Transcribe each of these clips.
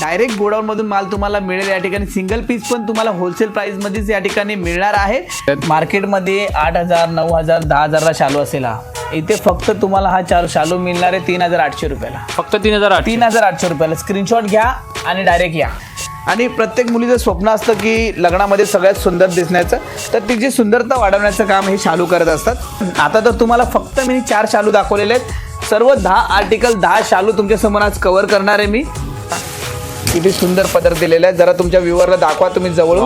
Direct गोडाऊनमधून माल तुम्हाला मिळेल या ठिकाणी. सिंगल पीस पण तुम्हाला होलसेल प्राईसमध्येच या ठिकाणी मिळणार आहे. मार्केटमध्ये आठ हजार नऊ हजार दहा हजारला शालू असेल हा. इथे फक्त तुम्हाला हा चार शालू मिळणार आहे तीन हजार आठशे रुपयाला. फक्त तीन हजार तीन हजार आठशे रुपयाला. स्क्रीनशॉट घ्या आणि डायरेक्ट या. आणि प्रत्येक मुलीचं स्वप्न असतं की लग्नामध्ये सगळ्यात सुंदर दिसण्याचं. तर तिची सुंदरता वाढवण्याचं काम हे शालू करत असतात. आता तर तुम्हाला फक्त मी चार शालू दाखवलेले आहेत. सर्व दहा आर्टिकल दहा शालू तुमच्यासमोर आज कव्हर करणार आहे मी. किती सुंदर पदर दिलेला आहे. जरा तुमच्या व्ह्यूवरला दाखवा तुम्ही जवळून.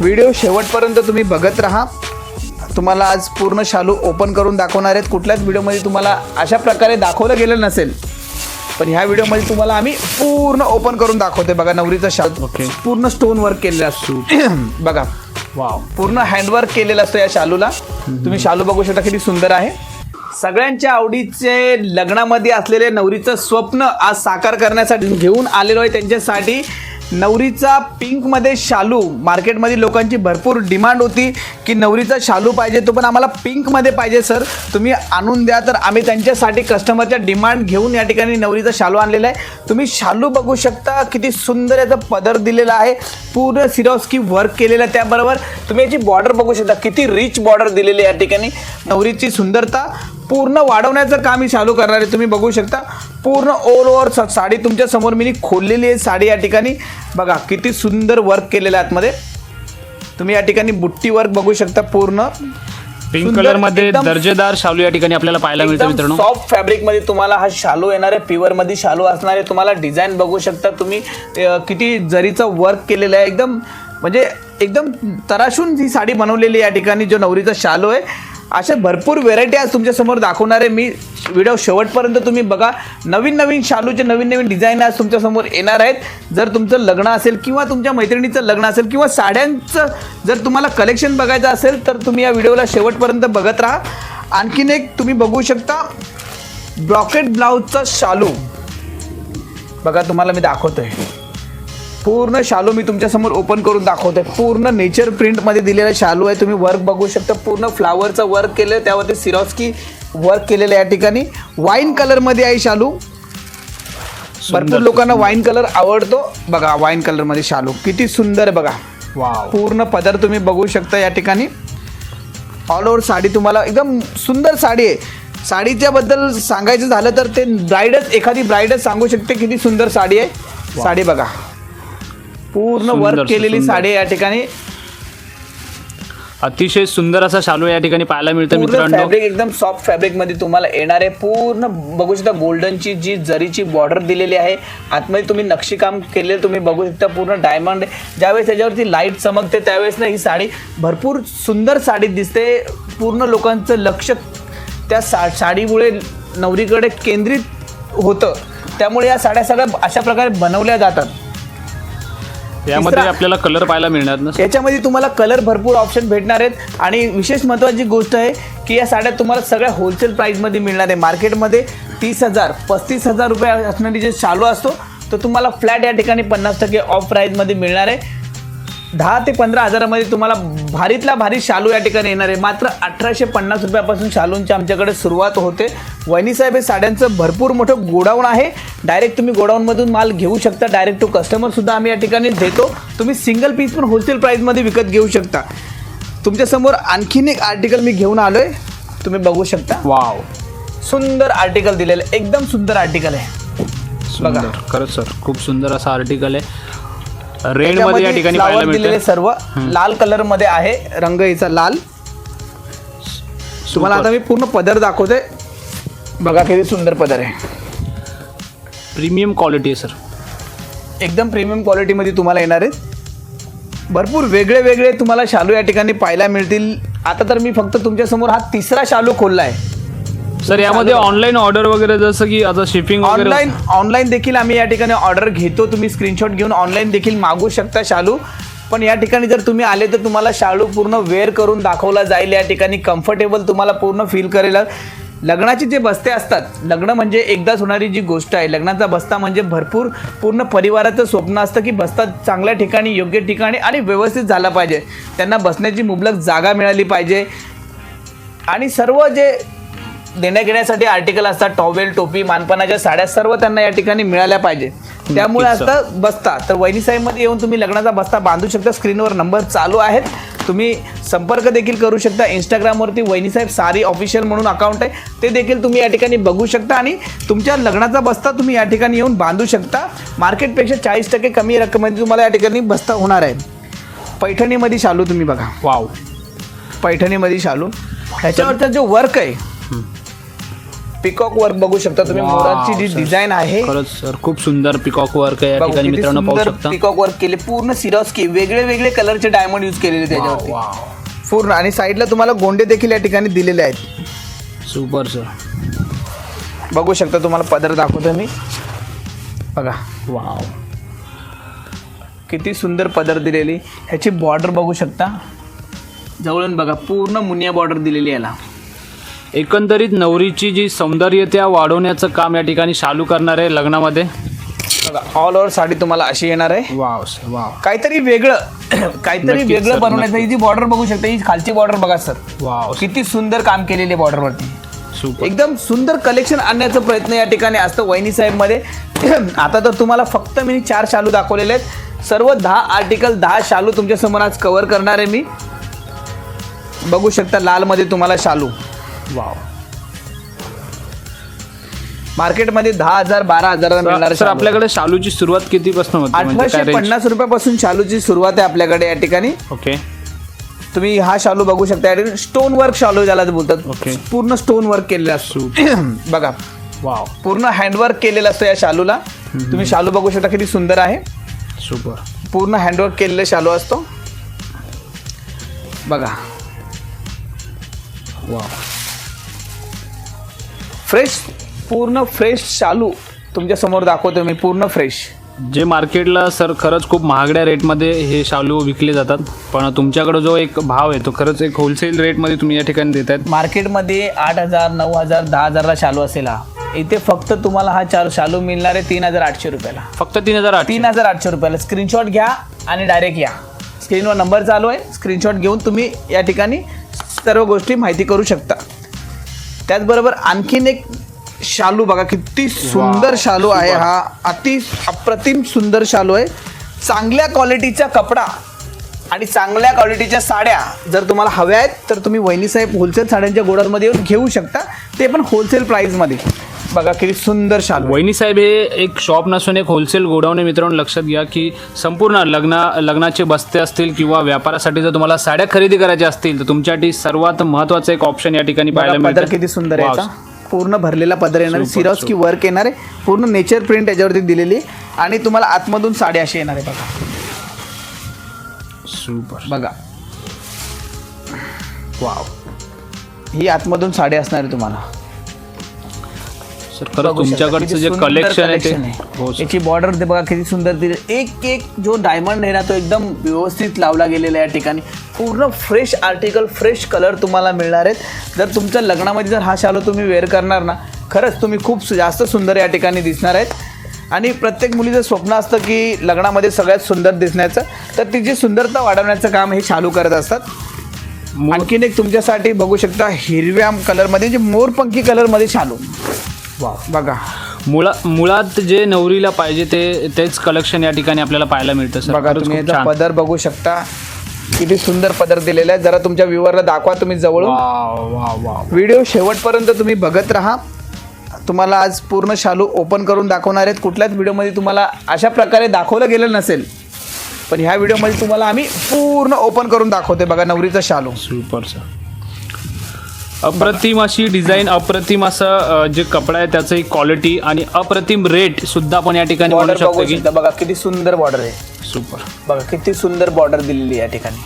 व्हिडिओ शेवटपर्यंत तुम्ही बघत राहा. तुम्हाला आज पूर्ण शालू ओपन करून दाखवणार आहेत. कुठल्याच व्हिडिओमध्ये तुम्हाला अशा प्रकारे दाखवलं गेलं नसेल. पण ह्या व्हिडिओमध्ये तुम्हाला आम्ही पूर्ण ओपन करून दाखवते बघा नवरीचा शालू. पूर्ण स्टोन वर्क केलेला असतो. बघा. वाव. पूर्ण हँडवर्क केलेलं असतं या शालूला. तुम्ही शालू बघू शकता किती सुंदर आहे. सगळ्यांच्या आवडीचे लग्नामध्ये असलेले नवरीचं स्वप्न आज साकार करण्यासाठी घेऊन आलेलो आहे त्यांच्यासाठी. नवरीचा पिंकमध्ये शालू. मार्केटमध्ये लोकांची भरपूर डिमांड होती की नवरीचा शालू पाहिजे तो पण आम्हाला पिंकमध्ये पाहिजे सर. तुम्ही आणून द्या तर आम्ही त्यांच्यासाठी कस्टमरच्या डिमांड घेऊन या ठिकाणी नवरीचा शालू आणलेला आहे. तुम्ही शालू बघू शकता किती सुंदर याचा पदर दिलेला आहे. पूर्ण सिरॉस्की वर्क केलेलं आहे त्याबरोबर. तुम्ही याची बॉर्डर बघू शकता किती रिच बॉर्डर दिलेली आहे या ठिकाणी. नवरीची सुंदरता पूर्ण वाढवण्याचं काम ही चालू करणार आहे. तुम्ही बघू शकता. पूर्ण ऑल ओव्हर साडी तुमच्यासमोर मी खोललेली आहे साडी या ठिकाणी. बघा किती सुंदर वर्क केलेलं आहे आतमध्ये. तुम्ही या ठिकाणी बुट्टी वर्क बघू शकता पूर्ण. पिंक कलरमध्ये दर्जेदार शालू या ठिकाणी आपल्याला पाहायला मिळतं मित्रांनो. सॉफ्ट फॅब्रिकमध्ये तुम्हाला हा शालू येणार आहे. प्युअरमध्ये शालू असणार आहे. तुम्हाला डिझाईन बघू शकता तुम्ही. किती जरीचं वर्क केलेलं आहे. एकदम म्हणजे एकदम तराशून ही साडी बनवलेली आहे या ठिकाणी जो नवरीचा शालू आहे. अशा भरपूर व्हेरायटी आज तुमच्यासमोर दाखवणार आहे. मी व्हिडिओ शेवटपर्यंत तुम्ही बघा. नवीन नवीन शालूचे नवीन नवीन डिझाईन आज तुमच्यासमोर येणार आहेत. जर तुमचं लग्न असेल किंवा तुमच्या मैत्रिणीचं लग्न असेल किंवा साड्यांचं जर तुम्हाला कलेक्शन बघायचं असेल तर तुम्ही या व्हिडिओला शेवटपर्यंत बघत राहा. आणखीन एक तुम्ही बघू शकता ब्रॉकेट ब्लाऊजचा शालू. बघा तुम्हाला मी दाखवतोय. पूर्ण शालू मी तुमच्यासमोर ओपन करून दाखवतोय पूर्ण नेचर प्रिंटमध्ये दिलेला शालू आहे. तुम्ही वर्क बघू शकता. पूर्ण फ्लावरचं वर्क केलं. त्यावरती सिरॉस्की वर्क केलेलं आहे या ठिकाणी. वाईन कलरमध्ये आहे शालू. भरपूर लोकांना वाईन कलर आवडतो. बघा वाईन कलरमध्ये शालू. किती सुंदर आहे बघा. वाव पूर्ण पदर तुम्ही बघू शकता या ठिकाणी. ऑल ओव्हर साडी तुम्हाला एकदम सुंदर साडी आहे. साडीच्या बद्दल सांगायचं झालं तर ते ब्राईडच एखादी ब्राईडच सांगू शकते किती सुंदर साडी आहे. साडी बघा. पूर्ण वर्क केलेली. साडी या ठिकाणी. अतिशय सुंदर असा शालू या ठिकाणी पाहायला मिळतं मित्रांनो. फॅब्रिक एकदम सॉफ्ट फॅब्रिकमध्ये तुम्हाला येणार आहे. पूर्ण बघू शकता गोल्डनची जी जरीची बॉर्डर दिलेली आहे. आतमध्ये तुम्ही नक्षीकाम केलेलं तुम्ही बघू शकता पूर्ण डायमंड ज्यावेळेस त्याच्यावरती लाइट चमकते त्यावेळेस ना ही साडी भरपूर सुंदर साडी दिसते. पूर्ण लोकांचं लक्ष त्या सा साडीमुळे नवरीकडे केंद्रित होतं. त्यामुळे या साड्या सगळ्या अशा प्रकारे बनवल्या जातात. यामध्ये तिसरा- आपल्याला कलर पाहायला मिळणार ना? याच्यामध्ये तुम्हाला कलर भरपूर ऑप्शन भेटणार आहेत. आणि विशेष महत्त्वाची गोष्ट आहे की या साड्या तुम्हाला सगळ्या होलसेल प्राईसमध्ये मिळणार आहे. मार्केटमध्ये तीस हजार पस्तीस हजार रुपये असणारी जे चालू असतो तो तुम्हाला फ्लॅट या ठिकाणी पन्नास टक्के ऑफ प्राईजमध्ये मिळणार आहे. दहा ते पंधरा हजारामध्ये तुम्हाला भारीतला भारी शालू या ठिकाणी येणार आहे. मात्र अठराशे पन्नास रुपयापासून शालूंची आमच्याकडे सुरुवात होते. वहिनीसाहेब हे साड्यांचं भरपूर मोठं गोडाऊन आहे. डायरेक्ट तुम्ही गोडाऊनमधून माल घेऊ शकता. डायरेक्ट टू कस्टमरसुद्धा आम्ही या ठिकाणी देतो. तुम्ही सिंगल पीस पण होलसेल प्राईजमध्ये विकत घेऊ शकता. तुमच्यासमोर आणखीन एक आर्टिकल मी घेऊन आलो आहे तुम्ही बघू शकता. वाव सुंदर आर्टिकल दिलेलं एकदम सुंदर आर्टिकल आहे. सुंदर. खरंच सर खूप सुंदर असा आर्टिकल आहे. रेडमध्ये या ठिकाणी पाहायला दिलेले मिळतं सर्व लाल कलरमध्ये आहे. रंग याचा लाल. तुम्हाला आता मी पूर्ण पदर दाखवते. बघा किती सुंदर पदर आहे. प्रीमियम क्वालिटी आहे सर एकदम प्रीमियम क्वालिटीमध्ये तुम्हाला येणार आहेत भरपूर वेगळे वेगळे तुम्हाला शालू या ठिकाणी पाहायला मिळतील. आता तर मी फक्त तुमच्यासमोर हा तिसरा शालू खोलला आहे. सर यामध्ये ऑनलाईन ऑर्डर वगैरे जसं की आता शिपिंग वगैरे ऑनलाईन ऑनलाईन देखील आम्ही या ठिकाणी ऑर्डर घेतो. तुम्ही स्क्रीनशॉट घेऊन ऑनलाईन देखील मागू शकता शालू. पण या ठिकाणी जर तुम्ही आले तर तुम्हाला शालू पूर्ण वेअर करून दाखवला जाईल. या ठिकाणी कम्फर्टेबल तुम्हाला पूर्ण फील करेल. लग्नाचे जे बस्ते असतात लग्न म्हणजे एकदाच होणारी जी गोष्ट आहे. लग्नाचा बस्ता म्हणजे भरपूर पूर्ण परिवाराचं स्वप्न असतं की बस्ता चांगल्या ठिकाणी योग्य ठिकाणी आणि व्यवस्थित झाला पाहिजे. त्यांना बसण्याची मुबलक जागा मिळाली पाहिजे. आणि सर्व जे देण्या घेण्यासाठी आर्टिकल असतात टॉवेल टोपी मानपणाच्या साड्या सर्व त्यांना या ठिकाणी मिळाल्या पाहिजे. त्यामुळे असतं बस्ता. तर वहिनी साहेबमध्ये येऊन तुम्ही लग्नाचा बस्ता बांधू शकता. स्क्रीनवर नंबर चालू आहेत. तुम्ही संपर्क देखील करू शकता. इंस्टाग्रामवरती वहिनीसाहेब सारी ऑफिशियल म्हणून अकाउंट आहे. ते देखील तुम्ही या ठिकाणी बघू शकता आणि तुमच्या लग्नाचा बस्ता तुम्ही या ठिकाणी येऊन बांधू शकता. मार्केटपेक्षा चाळीस टक्के कमी रकमेमध्ये तुम्हाला या ठिकाणी बस्ता होणार आहे. पैठणीमध्ये शालू तुम्ही बघा. वाव. पैठणीमध्ये शालू. ह्याच्यावरचा जो वर्क आहे पिकॉक वर्क बघू शकता तुम्ही. Wow, मोराची जी sir. डिझाईन आहे. खरंच सर खूप सुंदर पिकॉक वर्क आहे या ठिकाणी मित्रांनो पाहू शकता. पिकॉक वर्क केले. पूर्ण सिरॉस्की वेगळे वेगळे कलरचे डायमंड यूज केलेले त्याच्यावरती. पूर्ण. आणि साईडला तुम्हाला गोंडे देखील या ठिकाणी दिलेले आहेत. सुपर सर बघू शकता तुम्हाला पदर दाखवतो मी. बघा. वाव किती सुंदर पदर दिलेली. ह्याची बॉर्डर बघू शकता. जवळून बघा पूर्ण मुनिया बॉर्डर दिलेली याला. एकंदरीत नवरीची जी सौंदर्यता वाढवण्याचं काम या ठिकाणी चालू करणार आहे लग्नामध्ये. बघा ऑल ओव्हर साडी तुम्हाला अशी येणार आहे. Wow sir wow. काहीतरी वेगळं काहीतरी नक्कीच वेगळं बनवण्याचं ही जी बॉर्डर बघू शकता ही खालची बॉर्डर बघा सर वाव किती सुंदर काम केलेले बॉर्डरवरती सुपर एकदम सुंदर कलेक्शन आणण्याचा प्रयत्न या ठिकाणी असतं वहिनी साहेबमध्ये आता तर तुम्हाला फक्त मी चार शालू दाखवलेले आहेत. सर्व दहा आर्टिकल दहा शालू तुमच्यासमोर आज कव्हर करणार आहे मी. बघू शकता लालमध्ये तुम्हाला शालू. वाव. मार्केटमध्ये दहा हजार बारा हजाराला मिळणार सर आपल्याकडे शालूची सुरुवात कितीपासून होती? म्हणजे अठराशे रेंज पन्नास रुपयापासून शालूची सुरुवात आहे आपल्याकडे या ठिकाणी. ओके. तुम्ही हा शालू बघू शकता. या ठिकाणी स्टोन वर्क शालू ज्याला बोलतात. Okay. पूर्ण स्टोन वर्क केलेला असतो. बघा. वाव. पूर्ण हँडवर्क केलेलं असतं या शालूला. तुम्ही शालू बघू शकता किती सुंदर आहे. सुपर पूर्ण हँडवर्क केलेलं शालू असतो. बघा. वाव. फ्रेश पूर्ण फ्रेश शालू तुमच्यासमोर दाखवतो मी पूर्ण फ्रेश जे मार्केटला सर खरंच खूप महागड्या रेटमध्ये हे शालू विकले जातात पण तुमच्याकडे जो एक भाव आहे तो खरंच एक होलसेल रेटमध्ये तुम्ही या ठिकाणी देत आहेत मार्केटमध्ये आठ हजार नऊ हजार दहा हजारला शालू असेल हा. इथे फक्त तुम्हाला हा चार शालू मिळणार आहे तीन हजार आठशे रुपयाला. फक्त तीन हजार आठ तीन हजार आठशे रुपयाला. स्क्रीनशॉट घ्या आणि डायरेक्ट या. स्क्रीनवर नंबर चालू आहे. स्क्रीनशॉट घेऊन तुम्ही या ठिकाणी सर्व गोष्टी माहिती करू शकता. त्याचबरोबर आणखीन एक शालू बघा किती सुंदर शालू आहे हा. अति अप्रतिम सुंदर शालू आहे. चांगल्या क्वालिटीचा कपडा आणि चांगल्या क्वालिटीच्या साड्या जर तुम्हाला हव्या आहेत तर तुम्ही वहिनीसाहेब होलसेल साड्यांच्या गोडाऊनमध्ये येऊन घेऊ शकता. ते पण होलसेल प्राईजमध्ये बघा किती सुंदर शालू. वहिनी साहेब हे एक शॉप नसून एक होलसेल गोडाऊन आहे. मित्रांनो लक्षात घ्या की संपूर्ण लग्न लग्नाचे बस्ते असतील किंवा व्यापारासाठी जर तुम्हाला साड्या खरेदी करायच्या असतील तर तुमच्यासाठी सर्वात महत्त्वाचं एक ऑप्शन या ठिकाणी पाहायला मिळतं. किती सुंदर आहे पूर्ण भरलेला पदर येणार आहे. सिरॉस की वर्क येणार आहे. पूर्ण नेचर प्रिंट याच्यावरती दिलेली. आहे आणि तुम्हाला आतमधून साडी अशी येणार आहे बघा. सुपर बघा. वाव ही आतमधून साडी असणार आहे तुम्हाला. सर खरं बघू शकता, तुमच्याकडचं किती जे सुंदर कलेक्शन आहे ते collection आहे. हो सर याची बॉर्डर ते बघा किती सुंदर दिली एक एक जो डायमंड आहे ना तो एकदम व्यवस्थित लावला गेलेला आहे या ठिकाणी. पूर्ण फ्रेश आर्टिकल फ्रेश कलर तुम्हाला मिळणार आहेत. जर तुमच्या लग्नामध्ये जर हा शालो तुम्ही वेअर करणार ना खरंच तुम्ही खूप सु- जास्त सुंदर या ठिकाणी दिसणार आहेत. आणि प्रत्येक मुलीचं स्वप्न असतं की लग्नामध्ये सगळ्यात सुंदर दिसण्याचं. तर तिची सुंदरता वाढवण्याचं काम हे शालू करत असतात. आणखीन एक तुमच्यासाठी बघू शकता हिरव्या कलरमध्ये जे मोरपंखी कलरमध्ये शालू. वाव बघा. मुळा मुळात जे नवरीला पाहिजे ते तेच कलेक्शन या ठिकाणी आपल्याला पाहायला मिळतं सर. बघा खरंच तुम्ही खूप याचा छान. पदर बघू शकता. किती सुंदर पदर दिलेला आहे. जरा तुमच्या व्ह्यूवरला दाखवा तुम्ही जवळून. वाव वाव वाव व्हिडिओ शेवटपर्यंत तुम्ही बघत राहा. तुम्हाला आज पूर्ण शालू ओपन करून दाखवणार आहेत. कुठल्याच व्हिडिओमध्ये तुम्हाला अशा प्रकारे दाखवलं गेलं नसेल पण ह्या व्हिडिओमध्ये तुम्हाला आम्ही पूर्ण ओपन करून दाखवते बघा नवरीचा शालू. सुपर सर अप्रतिम अशी डिझाईन अप्रतिम असं जे कपडा आहे त्याचं क्वालिटी आणि अप्रतिम रेट सुद्धा आपण या ठिकाणी म्हणू बॉर्डर शकतो बघू की शकता. बघा किती सुंदर बॉर्डर आहे. सुपर बघा किती सुंदर बॉर्डर दिलेली आहे या ठिकाणी.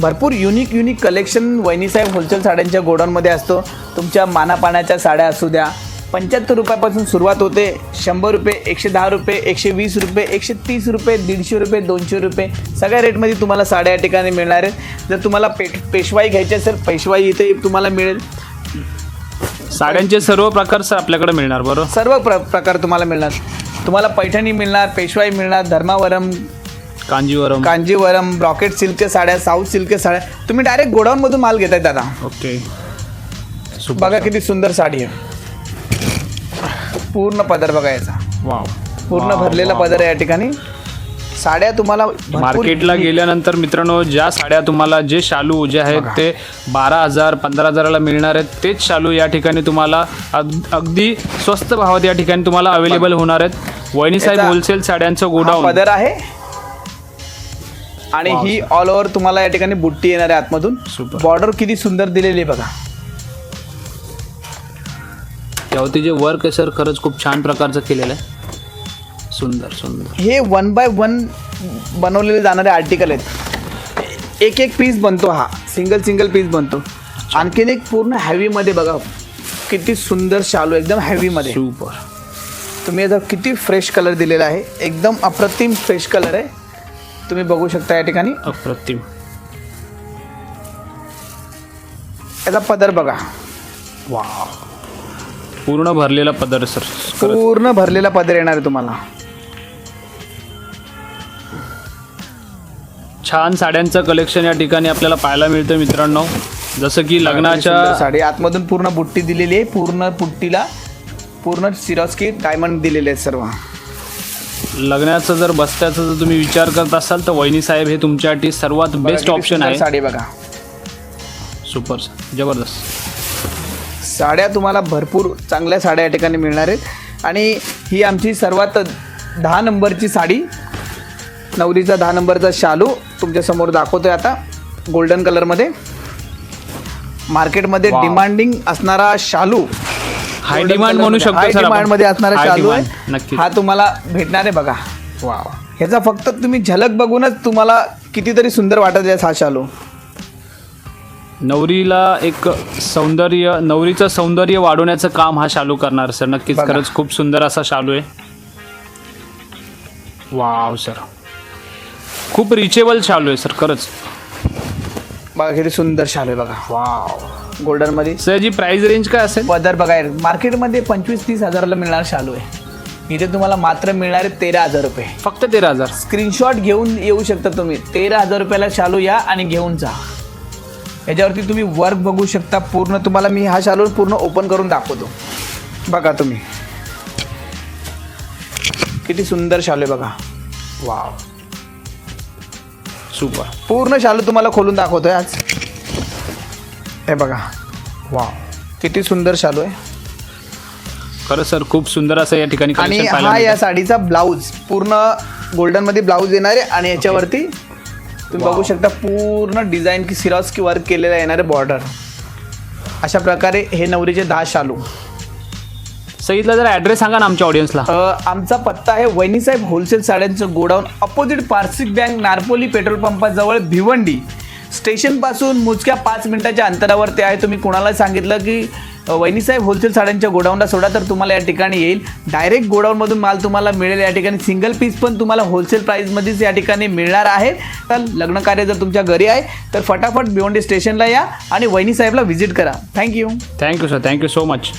भरपूर unique unique collection Vahinisaheb wholesale साड्यांच्या गोडाऊनमध्ये असतो. तुमच्या मानापाण्याच्या साड्या असू द्या पंच्याहत्तर रुपयापासून सुरुवात होते. शंभर रुपये एकशे दहा रुपये एकशे वीस रुपये एकशे तीस रुपये दीडशे रुपये दोनशे रुपये. सगळ्या रेटमध्ये तुम्हाला साड्या या ठिकाणी मिळणार आहेत. जर तुम्हाला पे पेशवाई घ्यायची असेल पेशवाई इथे तुम्हाला मिळेल. साड्यांचे सर्व प्रकार सर आपल्याकडे मिळणार बरोबर? सर्व प्र प्रकार तुम्हाला मिळणार. तुम्हाला पैठणी मिळणार पेशवाई मिळणार धर्मावरम कांजीवरम. कांजीवरम ब्रॉकेट सिल्कच्या साड्या साऊथ सिल्कच्या साड्या. तुम्ही डायरेक्ट गोडाऊनमधून माल घेताय दादा. ओके. बघा किती सुंदर साडी आहे. पूर्ण पदर बघा याचा वाव पूर्ण भरलेला पदर आहे या ठिकाणी. साड्या तुम्हाला भरपूर- मार्केटला गेल्यानंतर मित्रांनो ज्या साड्या तुम्हाला जे शालू जे आहेत ते बारा हजार पंधरा हजाराला मिळणार आहेत. तेच शालू या ठिकाणी तुम्हाला अग- अगदी स्वस्त भावात या ठिकाणी तुम्हाला अवेलेबल होणार आहेत. वहिनी साहेब याचा- होलसेल साड्यांचं हा गोडाऊन. पदर आहे. आणि ही ऑल ओव्हर तुम्हाला या ठिकाणी बुट्टी येणार आहे आतमधून. बॉर्डर किती सुंदर दिलेली आहे बघा. त्यावरती जे वर्क आहे सर खरंच खूप छान प्रकारचं केलेलं आहे. सुंदर सुंदर. हे वन बाय वन बनवलेले जाणारे आर्टिकल आहेत. एक एक पीस बनतो हा. सिंगल सिंगल पीस बनतो. आणखीन एक पूर्ण हॅवीमध्ये बघा. किती सुंदर शालू एकदम हॅवीमध्ये सुपर तुम्ही आता किती फ्रेश कलर दिलेला आहे. एकदम अप्रतिम फ्रेश कलर आहे. तुम्ही बघू शकता या ठिकाणी. अप्रतिम. याचा पदर बघा. वा पूर्ण भरलेला पदर सर. खरंच. पूर्ण भरलेला पदर येणार आहे तुम्हाला. छान साड्यांचं कलेक्शन या ठिकाणी आपल्याला पाहायला मिळतं मित्रांनो. जसं की सुंदर लग्नाच्या साडी. आतमधून पूर्ण बुट्टी दिलेली आहे. पूर्ण पुट्टीला पूर्ण सिरॉस्की डायमंड दिलेले आहेत सर्व. लग्नाचं जर बस्त्याचा जर तुम्ही विचार करत असाल तर वहिनी साहेब हे तुमच्यासाठी सर्वात बेस्ट ऑप्शन आहे. साडी बघा. सुपर सर जबरदस्त. साड्या तुम्हाला भरपूर चांगल्या साड्या या ठिकाणी मिळणार आहेत. आणि ही आमची सर्वात दहा नंबरची साडी नवरीचा दहा नंबरचा शालू तुमच्यासमोर दाखवतोय आता गोल्डन कलरमध्ये मार्केटमध्ये. डिमांडिंग असणारा शालू. हाय डिमांड म्हणू शकतो हाय सर आपण. डिमांडमध्ये असणारा शालू आहे. हा तुम्हाला भेटणार आहे बघा. वा ह्याचा फक्त तुम्ही झलक बघूनच तुम्हाला कितीतरी सुंदर वाटत आहे हा शालू. नवरीला एक सौंदर्य नवरीचं सौंदर्य वाढवण्याचं काम हा शालू करणार सर. नक्कीच बघा. खरंच खूप सुंदर असा शालू आहे. Wow sir. खूप रिचेबल शालू आहे सर खरंच. बघा किती सुंदर शालू आहे बघा. वाव. गोल्डनमध्ये. सर जी प्राइस रेंज काय असेल? पदर बघा मार्केटमध्ये पंचवीस तीस हजाराला मिळणार शालू आहे. इथे तुम्हाला मात्र मिळणार आहे तेरा हजार रुपये. फक्त तेरा हजार. स्क्रीनशॉट घेऊन येऊ शकता तुम्ही. तेरा हजार रुपयाला शालू या आणि घेऊन जा. याच्यावरती तुम्ही वर्क बघू शकता. पूर्ण तुम्हाला मी हा शालू पूर्ण ओपन करून दाखवतो. बघा तुम्ही. किती सुंदर शालू आहे बघा. वाव सुपर पूर्ण शालू तुम्हाला खोलून दाखवतोय आज. हे बघा. वाव किती सुंदर शालू आहे. खरं सर खूप सुंदर असं या ठिकाणी आणि collection पाहायला हा या. साडीचा ब्लाऊज पूर्ण गोल्डनमध्ये ब्लाऊज येणार आहे आणि याच्यावरती तुम्ही बघू शकता पूर्ण डिझाईन की सिरॉस की वर्क केलेला येणार आहे बॉर्डर अशा प्रकारे हे नवरीचे दहा शालू. सईदला जरा ॲड्रेस सांगा ना आमच्या ऑडियन्सला आमचा पत्ता आहे वैनीसाहेब होलसेल साड्यांचं godown opposite Parsik bank Narpoli petrol पंपाजवळ Bhiwandi. स्टेशनपासून मोजक्या पाच मिनिटाच्या अंतरावर ते आहे. तुम्ही कुणाला सांगितलं की वैनीसाहेब होलसेल साड्यांच्या गोडाऊनला सोडा तर तुम्हाला या ठिकाणी येईल. डायरेक्ट गोडाऊनमधून माल तुम्हाला मिळेल. या ठिकाणी सिंगल पीस पण तुम्हाला होलसेल प्राईजमध्येच या ठिकाणी मिळणार आहे. तर लग्न कार्य जर तुमच्या घरी आहे तर फटाफट भिवंडी स्टेशनला या आणि वैनीसाहेबला व्हिजिट करा. Thank you thank you sir thank you so much